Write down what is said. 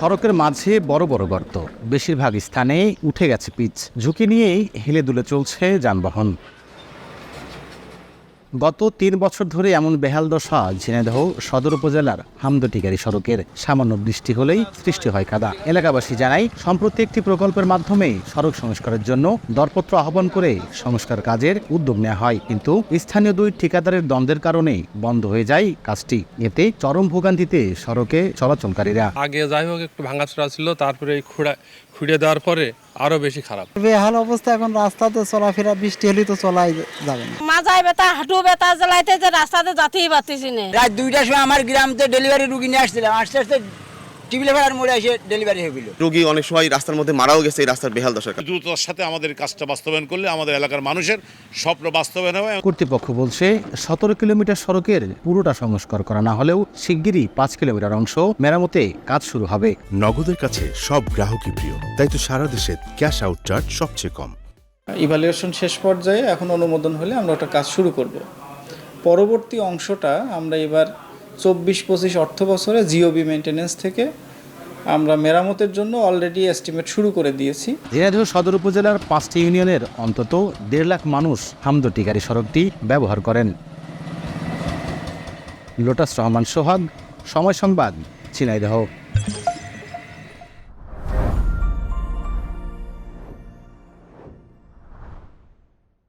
সড়কের মাঝে বড় বড় গর্ত। বেশিরভাগ স্থানেই উঠে গেছে পিচ। ঝুঁকি নিয়েই হেলে দুলে চলছে যানবাহন। গত তিন বছর ধরে এমন বেহাল দশা ঝিনাইদহ সদর উপজেলার হামদটিকারি সড়কের সামান্য বৃষ্টি হলেই সৃষ্টি হয় কাদা। এলাকাবাসী জানায় সম্প্রতি একটি প্রকল্পের মাধ্যমে সড়ক সংস্কারের জন্য দরপত্র আহ্বান করে সংস্কার কাজের উদ্যোগ নেওয়া হয়। কিন্তু স্থানীয় দুই ঠিকাদারের দ্বন্দ্বের কারণে বন্ধ হয়ে যায় কাজটি। এতে চরম ভোগান্তিতে সড়কে চলাচলকারীরা। আগে যাই হোক একটু ভাঙাচোরা ছিল তারপরে এই খুঁড়া খুঁড়ে দেওয়ার পরে আরও বেশি খারাপ। বেহাল অবস্থা এখন রাস্তাতে চলাফেরা বৃষ্টি হলে তো চলাই যাবে না। মাজায় ব্যথা হাঁটু ব্যথা জ্বালাইতে যে রাস্তাতে যাতেই পারতেছি না। রাত দুইটার সময় আমার গ্রামতে ডেলিভারি রুগী নিয়ে আসছিলাম। আস্তে আস্তে টিবিলে মোড়ে এসে ডেলিভারি হয়ে গেল। রোগী অনেক সময় রাস্তার মধ্যে মারাও গেছে এই রাস্তার বেহাল দশার দ্রুততার সাথে আমাদের কাজটা বাস্তবায়ন করলে আমাদের এলাকার মানুষের স্বপ্ন বাস্তবায়ন হবে। কর্তৃপক্ষ বলছে সতেরো কিলোমিটার সড়কের পুরোটা সংস্কার করা না হলেও শিগগিরই পাঁচ কিলোমিটার অংশ মেরামতে কাজ শুরু হবে। নগদের কাছে সব গ্রাহকই প্রিয় তাই তো সারা দেশে ক্যাশ আউট চার্জ সবচেয়ে কম। ইভ্যালুয়েশন শেষ পর্যায়ে এখন অনুমোদন হলে আমরা ওটা কাজ শুরু করব। পরবর্তী অংশটা আমরা এবার চব্বিশ পঁচিশ অর্থ বছরে জিওবি মেনটেনেন্স থেকে আমরা মেরামতের জন্য অলরেডি এস্টিমেট শুরু করে দিয়েছি। ঝিনাইদহ সদর উপজেলার পাঁচটি ইউনিয়নের অন্তত দেড় লাখ মানুষ হামদটিকারী সড়কটি ব্যবহার করেন। লোটাস রহমান সোহাগ, সময় সংবাদ ঝিনাইদহ